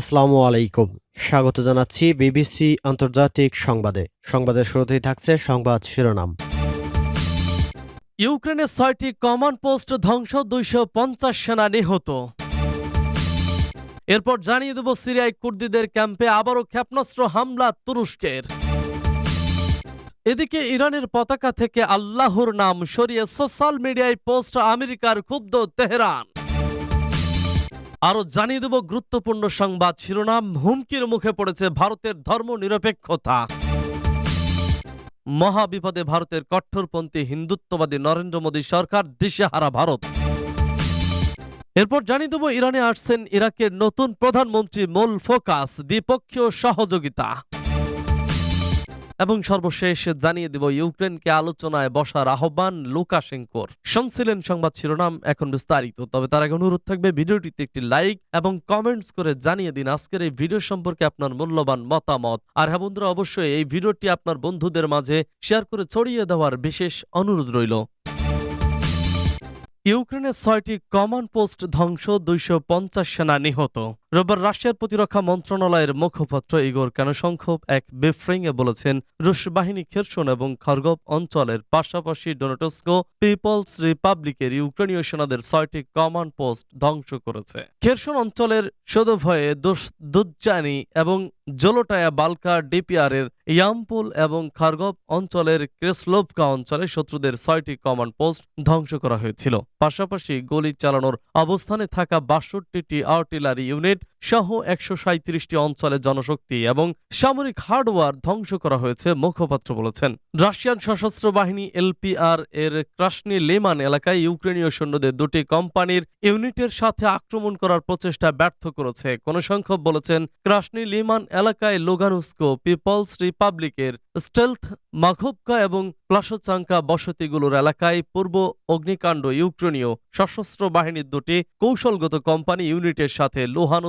আসসালামু আলাইকুম। স্বাগত জানাচ্ছি বিবিসি আন্তর্জাতিক সংবাদে। সংবাদের শুরুতেই থাকছে সংবাদ শিরোনাম। ইউক্রেনের ছয়টি কমান্ড পোস্ট ধ্বংস, দুইশো পঞ্চাশ সেনা নিহত। এরপর জানিয়ে দেব সিরিয়ায় কুর্দিদের ক্যাম্পে আবারও ক্ষেপণাস্ত্র হামলা তুরস্কের। এদিকে ইরানের পতাকা থেকে আল্লাহর নাম সরিয়ে সোশ্যাল মিডিয়ায় পোস্ট আমেরিকার ক্ষুব্ধ তেহরান। আরও জানিয়ে দেব গুরুত্বপূর্ণ সংবাদ শিরোনাম। হুমকির মুখে পড়েছে ভারতের ধর্ম নিরপেক্ষতা মহাবিপদে ভারতের কঠোরপন্থী হিন্দুত্ববাদী নরেন্দ্র মোদী সরকার দিশেহারা ভারত। এরপর জানিয়ে দেব, ইরানে আসছেন ইরাকের নতুন প্রধানমন্ত্রী মূল ফোকাস, দ্বিপক্ষীয় সহযোগিতা। এবং সর্বশেষ জানিয়ে দেব, ইউক্রেনকে আলোচনায় বসার আহ্বান লুকাশেঙ্কোর। শুনছিলেন সংবাদ শিরোনাম, এখন বিস্তারিত। তবে তার আগে অনুরোধ থাকবে, ভিডিওটিতে একটি লাইক এবং কমেন্টস করে জানিয়ে দিন, আজকের এই ভিডিও সম্পর্কে আপনার মূল্যবান মতামত। আর হ্যাঁ বন্ধুরা, অবশ্যই এই ভিডিওটি আপনার বন্ধুদের মাঝে শেয়ার করে ছড়িয়ে দেওয়ার বিশেষ অনুরোধ রইল। ইউক্রেনের ছয়টি কমান্ড পোস্ট ধ্বংস, দুইশো পঞ্চাশ সেনা নিহত। রোববার রাশিয়ার প্রতিরক্ষা মন্ত্রণালয়ের মুখপাত্র ইগোর কানুসংখ্যক এক বিফ্রিংয়ে বলেছেন, রুশ বাহিনী খেরসন এবং খরগভ অঞ্চলের পাশাপাশি ডোনেটস্কো, পিপলস রিপাবলিকের ইউক্রেনীয় সেনাদের ছয়টি কমান্ড পোস্ট ধ্বংস করেছে। খেরসন অঞ্চলের সদভয়ে দুজ্জানি এবং জোলোটায়া বালকা ডিপিআর এর ইয়ামপুল এবং খারগভ অঞ্চলের ক্রেসলোভকা অঞ্চলে শত্রুদের ছয়টি কমান্ড পোস্ট ধ্বংস করা হয়েছিল। পাশাপাশি গুলি চালানোর অবস্থানে থাকা বাষট্টিটি আর্টিলারি ইউনিট সহ একশো সাঁত্রিশটি অঞ্চলে জনশক্তি এবং সামরিক হার্ডওয়্যার ধ্বংস করা হয়েছে, মুখপাত্র বলেছেন। রাশিয়ান সশস্ত্র বাহিনী এলপিআর এর ক্রাসনি লেমান এলাকায় ইউক্রেনীয় সৈন্যদের দুটি কোম্পানির ইউনিটের সাথে আক্রমণ করার প্রচেষ্টা ব্যর্থ করেছে। কোন সংখ্যক বলেছেন ক্রাসনি লিমান এলাকায় লোগানুস্কো, পিপলস রিপাবলিকের স্টেলথ মাখোবকা এবং প্লাসোচাঙ্কা বসতিগুলোর এলাকায় পূর্ব অগ্নিকাণ্ড ইউক্রেনীয় সশস্ত্র বাহিনীর দুটি কৌশলগত কোম্পানি ইউনিটের সাথে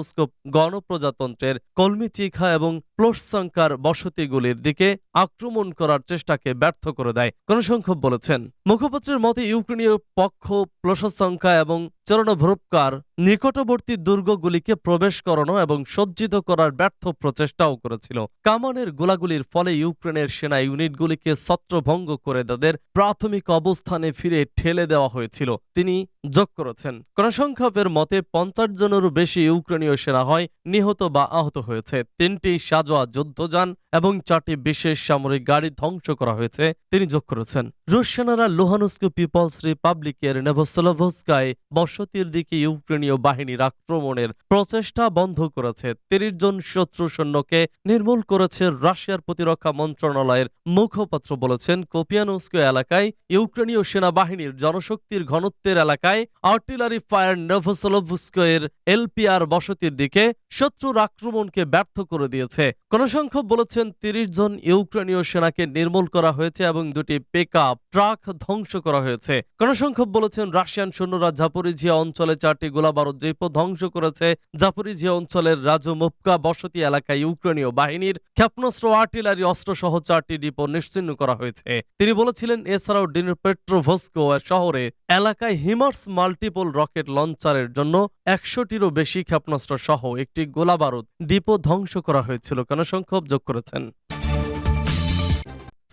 লোহানুস্কো গণপ্রজাতন্ত্রের কলমিচিখা এবং প্লোসংখ্যার বসতিগুলির দিকে আক্রমণ করার চেষ্টাকে ব্যর্থ করে দেয়। গণসংখ্যক বলেছেন, মুখপাত্রের মতে ইউক্রেনীয় পক্ষ প্লোসংখ্যা এবং চরণভ্রুপকার নিকটবর্তী দুর্গগুলিকে প্রবেশ করানো এবং সজ্জিত করার ব্যর্থ প্রচেষ্টাও করেছিল। কামানের গোলাগুলির ফলে ইউক্রেনের সেনা ইউনিটগুলিকে ছত্রভঙ্গ করে তাদের প্রাথমিক অবস্থানে ফিরে ঠেলে দেওয়া হয়েছিল। তিনি যোগ করেছেন। গণসংখ্যাপের মতে পঞ্চাশ জনেরও বেশি ইউক্রেনীয় সেনা হয় নিহত বা আহত হয়েছে। তিনটি সাজোয়া যুদ্ধযান এবং চারটি বিশেষ সামরিক গাড়ি ধ্বংস করা হয়েছে। তিনি যোগ করেছেন। রুশ সেনারা লোহানুস্কো পিপলস রিপাবলিকের নেভোসলোভস্কায় বসতির দিকে ইউক্রেনীয় বাহিনীর আক্রমণের প্রচেষ্টা বন্ধ করেছে। তিরিশ জন শত্রু সৈন্যকে নির্মূল করেছে রাশিয়ার প্রতিরক্ষা মন্ত্রণালয়ের মুখপাত্র বলেছেন, কোপিয়ানুস্কো এলাকায় ইউক্রেনীয় সেনাবাহিনীর জনশক্তির ঘনত্বের এলাকায় আর্টিলারি ফায়ার নেভোসলোভস্কোয়ের এলপিআর বসতির দিকে শত্রুর আক্রমণকে ব্যর্থ করে দিয়েছে। গণসংখ্যক বলেছেন, তিরিশ জন ইউক্রেনীয় সেনাকে নির্মূল করা হয়েছে এবং দুটি পিক ট্রাক ধ্বংস করা হয়েছে। গণসংখ্যক বলেছেন রাশিয়ান সৈন্যরা জাপরিঝিয়া অঞ্চলে চারটি গোলাবারুদ দ্বীপ ধ্বংস করেছে। জাপরিঝিয়া অঞ্চলের রাজু মুপকা বসতি এলাকায় ইউক্রেনীয় বাহিনীর ক্ষেপণাস্ত্র আর্টিলারি অস্ত্রসহ চারটি ডিপো নিশ্চিহ্ন করা হয়েছে। তিনি বলেছিলেন, এছাড়াও ডিনের পেট্রোভস্কো শহরে এলাকায় হিমার্স মাল্টিপল রকেট লঞ্চারের জন্য একশোটিরও বেশি ক্ষেপণাস্ত্র সহ একটি গোলাবারুদ ডিপো ধ্বংস করা হয়েছিল। গণসংখ্যক যোগ করেছেন।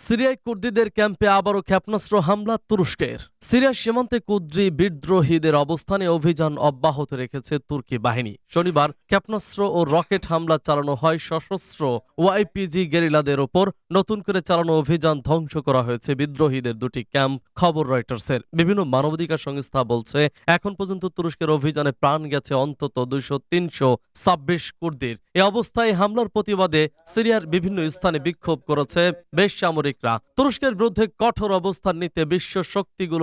সিরিয়ায় কুর্দিদের ক্যাম্পে আবারও ক্ষেপণাস্ত্র হামলা তুরস্কের। সিরিয়ার সীমান্তে কুদ্রি বিদ্রোহীদের অবস্থানে অভিযান অব্যাহত রেখেছে তুর্কি বাহিনী। শনিবার ক্ষেপণাস্ত্র ও রকেট হামলা চালানো হয়। সশস্ত্র ওয়াইপিজি গেরিলাদের ওপর নতুন করে চালানো অভিযান ধ্বংস করা হয়েছে। বিদ্রোহীদের দুটি ক্যাম্প, খবর রয়টার্সের। বিভিন্ন মানবাধিকার সংস্থা বলছে, এখন পর্যন্ত তুরস্কের অভিযানে প্রাণ গেছে অন্তত দুইশো, তিনশো ছাব্বিশ কুর্দির। এ অবস্থায় হামলার প্রতিবাদে সিরিয়ার বিভিন্ন স্থানে বিক্ষোভ করেছে বেসামরিকরা। তুরস্কের বিরুদ্ধে কঠোর অবস্থান নিতে বিশ্ব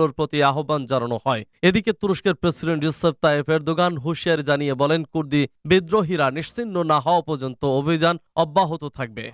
শক্তিগুলোর প্রতি আহ্বান জানানো হয়। এদিকে তুরস্কের প্রেসিডেন্ট ইউসেফ তাইফ এরদোগান হুশিয়ারি জানিয়ে বলেন, কুর্দি বিদ্রোহীরা নিশ্চিন্ন না হওয়া পর্যন্ত অভিযান অব্যাহত থাকবে।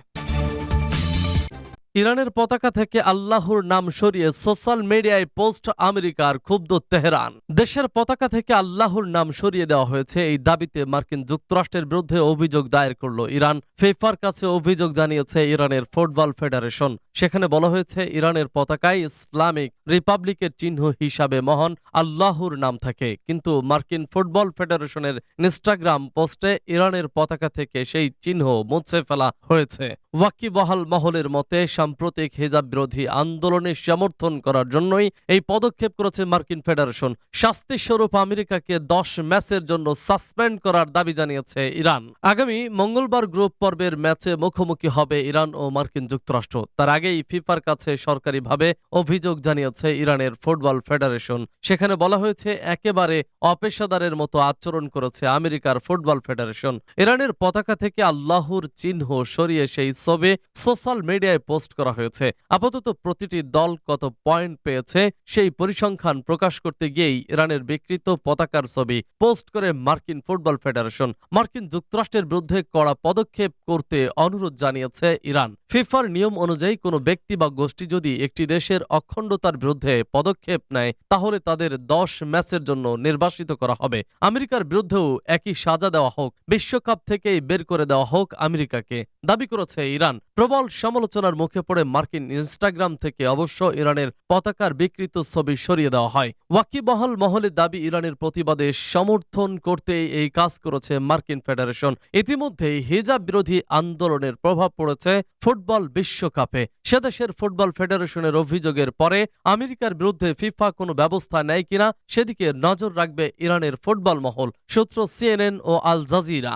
ইরানের পতাকা থেকে আল্লাহর নাম সরিয়ে সোশ্যাল মিডিয়ায় পোস্ট আমেরিকার ক্ষুব্ধ তেহরান। দেশের পতাকা থেকে আল্লাহর নাম সরিয়ে দেওয়া হয়েছে এই দাবিতে মার্কিন যুক্তরাষ্ট্রের বিরুদ্ধে অভিযোগ দায়ের করল ইরান। ফিফার কাছে অভিযোগ জানিয়েছে ইরানের ফুটবল ফেডারেশন। সেখানে বলা হয়েছে, ইরানের পতাকায় ইসলামিক রিপাবলিকের চিহ্ন হিসাবে মহান আল্লাহর নাম থাকে। কিন্তু মার্কিন ফুটবল ফেডারেশনের ইনস্টাগ্রাম পোস্টে ইরানের পতাকা থেকে সেই চিহ্ন মুছে ফেলা হয়েছে। ওয়াকিবহাল মহলের মতে, সাম্প্রতিক হিজাব বিরোধী আন্দোলনে সমর্থন করার জন্যই এই পদক্ষেপ করেছে মার্কিন ফেডারেশন। শাস্তি স্বরূপ আমেরিকাকে দশ ম্যাচের জন্য সাসপেন্ড করার দাবি জানিয়েছে ইরান। আগামী মঙ্গলবার গ্রুপ পর্বের ম্যাচে মুখোমুখি হবে ইরান ও মার্কিন যুক্তরাষ্ট্র। তার আগেই ফিফার কাছে সরকারিভাবে অভিযোগ জানিয়েছে ইরানের ফুটবল ফেডারেশন। সেখানে বলা হয়েছে, একেবারে অপেশাদারের মতো আচরণ করেছে আমেরিকার ফুটবল ফেডারেশন। ইরানের পতাকা থেকে আল্লাহর চিহ্ন সরিয়ে সেই ছবি সোশ্যাল মিডিয়ায় পোস্ট করা হয়েছে। আপাতত প্রতিটি দল কত পয়েন্ট পেয়েছে সেই পরিসংখ্যান প্রকাশ করতে গিয়েই ইরানের বিকৃত পতাকার ছবি পোস্ট করে মার্কিন ফুটবল ফেডারেশন। মার্কিন যুক্তরাষ্ট্রের বিরুদ্ধে কড়া পদক্ষেপ করতে অনুরোধ জানিয়েছে ইরান। ফিফার নিয়ম অনুযায়ী কোনো ব্যক্তি বা গোষ্ঠী যদি একটি দেশের অখণ্ডতার বিরুদ্ধে পদক্ষেপ নেয়, তাহলে তাদের দশ ম্যাচের জন্য নির্বাসিত করা হবে। আমেরিকার বিরুদ্ধেও একই সাজা দেওয়া হোক, বিশ্বকাপ থেকেই বের করে দেওয়া হোক আমেরিকাকে। দাবি করেছে ইরান। প্রবল সমালোচনার মুখে পড়ে মার্কিন ইনস্টাগ্রাম থেকে অবশ্য ইরানের পতাকার বিকৃত ছবি সরিয়ে দেওয়া হয়। ওয়াকিবহাল মহলের দাবি, ইরানের প্রতিবাদে সমর্থন করতে এই কাজ করেছে মার্কিন ফেডারেশন। ইতিমধ্যেই হিজাব বিরোধী আন্দোলনের প্রভাব পড়েছে ফুটবল বিশ্বকাপে। সেদেশের ফুটবল ফেডারেশনের অভিযোগের পরে আমেরিকার বিরুদ্ধে ফিফা কোনো ব্যবস্থা নেয় কিনা, সেদিকে নজর রাখবে ইরানের ফুটবল মহল, সূত্র সিএনএন ও আল জাজিরা।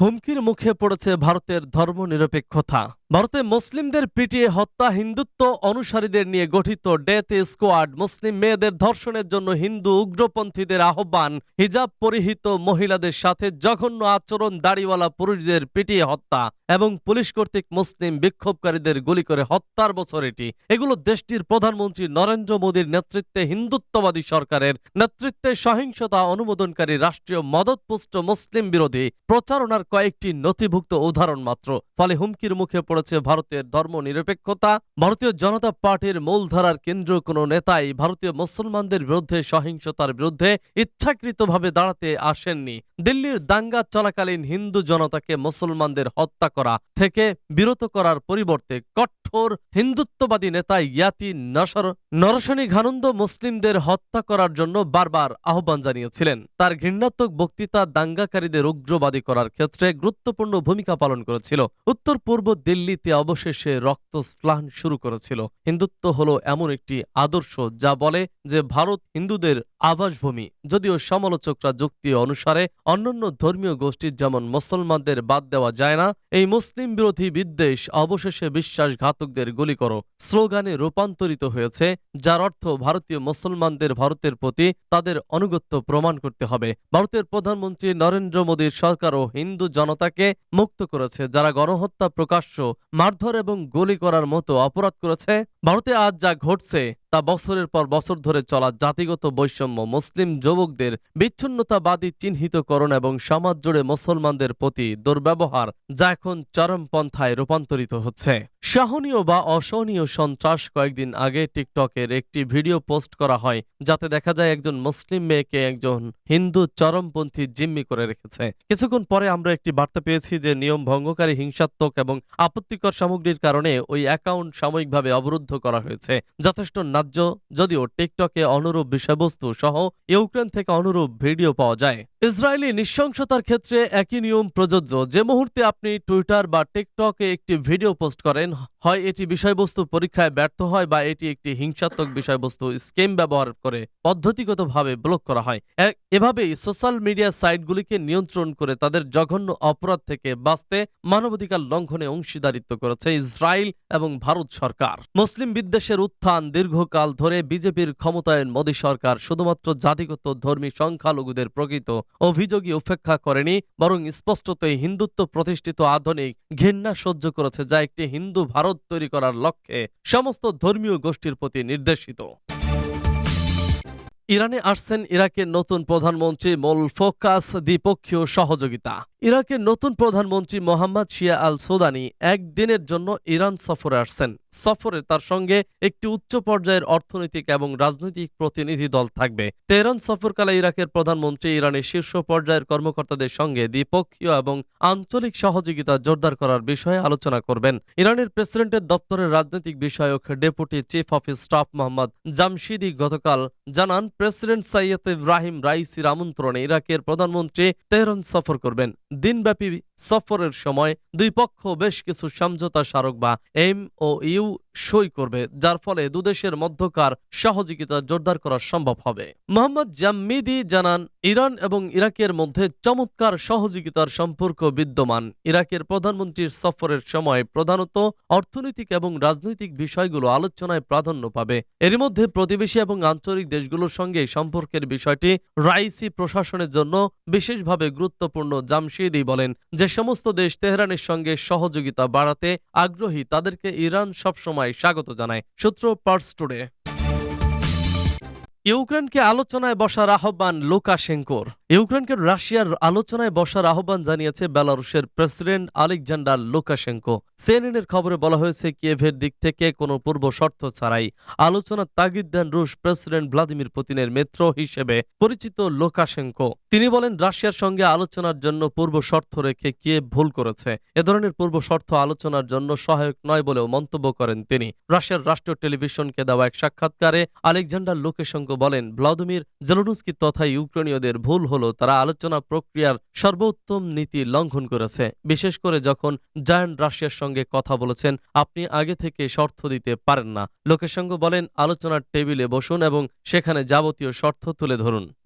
হুমকির মুখে পড়েছে ভারতের ধর্মনিরপেক্ষতা। ভারতে মুসলিমদের পিটিয়ে হত্যা হিন্দুত্ব অনুসারীদের নিয়ে গঠিত ডেথ স্কোয়াড, মুসলিম মেয়েদের ধর্ষণের জন্য হিন্দু উগ্রপন্থীদের আহ্বান, হিজাব পরিহিত মহিলাদের সাথে জঘন্য আচরণ, দাড়িওয়ালা পুরুষদের পিটিয়ে হত্যা। এবং পুলিশ কর্তৃক মুসলিম বিক্ষোভকারীদের গুলি করে হত্যার বছর এটি। এগুলো দেশটির প্রধানমন্ত্রী নরেন্দ্র মোদীর নেতৃত্বে হিন্দুত্ববাদী সরকারের নেতৃত্বে সহিংসতা অনুমোদনকারী রাষ্ট্রীয় মদতপুষ্ট মুসলিম বিরোধী প্রচারণার কয়েকটি নথিভুক্ত উদাহরণ মাত্র। ফলে হুমকির মুখে পড়েছে ভারতের ধর্ম নিরপেক্ষতা ভারতীয় জনতা পার্টির মূলধারার কেন্দ্র কোনো নেতাই ভারতীয় মুসলমানদের বিরুদ্ধে সহিংসতার বিরুদ্ধে ইচ্ছাকৃতভাবে দাঁড়াতে আসেননি। দিল্লির দাঙ্গা চলাকালীন হিন্দু জনতাকে মুসলমানদের হত্যা করা থেকে বিরত করার পরিবর্তে কঠোর হিন্দুত্ববাদী নেতা ইয়াতি নসর নরসনী ঘানন্দ মুসলিমদের হত্যা করার জন্য বারবার আহ্বান জানিয়েছিলেন। তার ঘৃণাত্মক বক্তৃতা দাঙ্গাকারীদের উগ্রবাদী করার ক্ষেত্রে গুরুত্বপূর্ণ ভূমিকা পালন করেছিল। উত্তর পূর্ব দিল্লিতে অবশেষে রক্তস্ফলান শুরু করেছিল। হিন্দুত্ব হলো এমন একটি আদর্শ যা বলে যে ভারত হিন্দুদের আবাসভূমি। যদিও সমালোচকরা যুক্তি অনুসারে অন্যান্য ধর্মীয় গোষ্ঠীর যেমন মুসলমানদের বাদ দেওয়া যায় না, এই মুসলিম বিরোধী বিদ্বেষ অবশেষে বিশ্বাসঘাতকদের গুলি করো। স্লোগানে রূপান্তরিত হয়েছে, যার অর্থ ভারতীয় মুসলমানদের ভারতের প্রতি তাদের অনুগত্য প্রমাণ করতে হবে। ভারতের প্রধানমন্ত্রী নরেন্দ্র মোদীর সরকারও হিন্দু জনতাকে মুক্ত করেছে, যারা গণহত্যা প্রকাশ্য, মারধর এবং গুলি করার মতো অপরাধ করেছে। ভারতে আজ যা ঘটছে তা বছরের পর বছর ধরে চলা জাতিগত বৈষম্য মুসলিম যুবকদের বিচ্ছিন্নতাবাদী চিহ্নিতকরণ এবং সমাজ জুড়ে মুসলমানদের প্রতি দুর্ব্যবহার যা এখন চরমপন্থায় রূপান্তরিত হচ্ছে। সহনীয় বা অসহনীয় সন্ত্রাস কয়েকদিন আগে টিকটকের একটি ভিডিও পোস্ট করা হয়, যাতে দেখা যায় একজন মুসলিম মেয়েকে একজন হিন্দু চরমপন্থী জিম্মি করে রেখেছে। কিছুক্ষণ পরে আমরা একটি বার্তা পেয়েছি যে নিয়ম ভঙ্গকারী, হিংসাত্মক এবং আপত্তিকর সামগ্রীর কারণে ওই অ্যাকাউন্ট সাময়িকভাবে অবরুদ্ধ করা হয়েছে। যথেষ্ট ন্যায্য যদিও টিকটকে অনুরূপ বিষয়বস্তু সহ ইউক্রেন থেকে অনুরূপ ভিডিও পাওয়া যায়। ইসরায়েলি নৃশংসতার ক্ষেত্রে একই নিয়ম প্রযোজ্য। যে মুহূর্তে আপনি টুইটার বা টিকটকে একটি ভিডিও পোস্ট করেন হয় এটি বিষয়বস্তু পরীক্ষায় ব্যর্থ হয় বা এটি একটি হিংসাত্মক বিষয়বস্তু, স্কেম ব্যবহার করে পদ্ধতিগতভাবে ব্লক করা হয়। এভাবেই সোশ্যাল মিডিয়া সাইটগুলিকে নিয়ন্ত্রণ করে তাদের জঘন্য অপরাধ থেকে বাঁচতে মানবাধিকার লঙ্ঘনে অংশীদারিত্ব করেছে ইসরায়েল এবং ভারত সরকার। মুসলিম বিদ্বেষের উত্থান দীর্ঘকাল ধরে বিজেপির ক্ষমতায়ন মোদী সরকার শুধুমাত্র জাতিগত ধর্মী সংখ্যালঘুদের প্রকৃত অভিযোগই উপেক্ষা করেনি, বরং স্পষ্টতই হিন্দুত্ব প্রতিষ্ঠিত আধুনিক ঘৃণা সহ্য করেছে যা একটি হিন্দু ভারত তৈরি করার লক্ষ্যে সমস্ত ধর্মীয় গোষ্ঠীর প্রতি নির্দেশিত। ইরানে আসছেন ইরাকের নতুন প্রধানমন্ত্রী মোল ফোকাস দ্বিপক্ষীয় সহযোগিতা। ইরাকের নতুন প্রধানমন্ত্রী মোহাম্মদ শিয়া আল সোদানি একদিনের জন্য ইরান সফরে আসছেন। সফরে তার সঙ্গে একটি উচ্চ পর্যায়ের অর্থনৈতিক এবং রাজনৈতিক প্রতিনিধি দল থাকবে। তেহরান সফরকালে ইরাকের প্রধানমন্ত্রী ইরানের শীর্ষ পর্যায়ের কর্মকর্তাদের সঙ্গে দ্বিপক্ষীয় এবং আঞ্চলিক সহযোগিতা জোরদার করার বিষয়ে আলোচনা করবেন। ইরানের প্রেসিডেন্টের দপ্তরের রাজনৈতিক বিষয়ক deputy chief of staff Mohammad Jamshidi গতকাল জানান, প্রেসিডেন্ট সাইয়দ ইব্রাহিম রাইসির আমন্ত্রণে ইরাকের প্রধানমন্ত্রী তেহরান সফর করবেন। দিনব্যাপী সফরের সময় দুই পক্ষ বেশ কিছু সমঝোতা স্মারক বা এম ও ইউ সই করবে, যার ফলে দুদেশের মধ্যকার সহযোগিতা জোরদার করা সম্ভব হবে। মোহাম্মদ জাম্মিদি জানান, ইরান এবং ইরাকের মধ্যে চমৎকার সহযোগিতার সম্পর্ক বিদ্যমান। ইরাকের প্রধানমন্ত্রীর সফরের সময় প্রধানত অর্থনৈতিক এবং রাজনৈতিক বিষয়গুলো আলোচনায় প্রাধান্য পাবে। এর মধ্যে প্রতিবেশী এবং আঞ্চলিক দেশগুলোর সঙ্গে সম্পর্কের বিষয়টি রাইসি প্রশাসনের জন্য বিশেষভাবে গুরুত্বপূর্ণ জামশেদি বলেন, যে সমস্ত দেশ তেহরানের সঙ্গে সহযোগিতা বাড়াতে আগ্রহী তাদেরকে ইরান সবসময় স্বাগত জানায়। সূত্র পার্স টুডে ইউক্রেনকে আলোচনায় বসার আহ্বান লুকাশেঙ্কোর। ইউক্রেনকে রাশিয়ার আলোচনায় বসার আহ্বান জানিয়েছে বেলারুশের প্রেসিডেন্ট আলেকজান্ডার লুকাশেঙ্কো। সিএনএনের খবরে বলা হয়েছে, কিয়েভের দিক থেকে কোনো পূর্ব শর্ত ছাড়াই আলোচনার তাগিদ দেন রুশ প্রেসিডেন্ট ভ্লাদিমির পুতিনের মিত্র হিসেবে পরিচিত লুকাশেঙ্কো। তিনি বলেন, রাশিয়ার সঙ্গে আলোচনার জন্য পূর্ব শর্ত রেখে কিয়েভ ভুল করেছে। এ ধরনের পূর্ব শর্ত আলোচনার জন্য সহায়ক নয় বলেও মন্তব্য করেন তিনি। রাশিয়ার রাষ্ট্রীয় টেলিভিশনকে দেওয়া এক সাক্ষাৎকারে আলেকজান্ডার লুকাশেঙ্কো বলেন, ভ্লাদিমির জেলোনুস্কি তথা ইউক্রেনীয়দের ভুল হলো তারা আলোচনা প্রক্রিয়ার সর্বোত্তম নীতি লঙ্ঘন করেছে। বিশেষ করে যখন জায়ান্ট রাশিয়ার সঙ্গে কথা বলেছেন, আপনি আগে থেকে শর্ত দিতে পারেন না। লোকের সঙ্গে বলেন, আলোচনার টেবিলে বসুন এবং সেখানে যাবতীয় শর্ত তুলে ধরুন।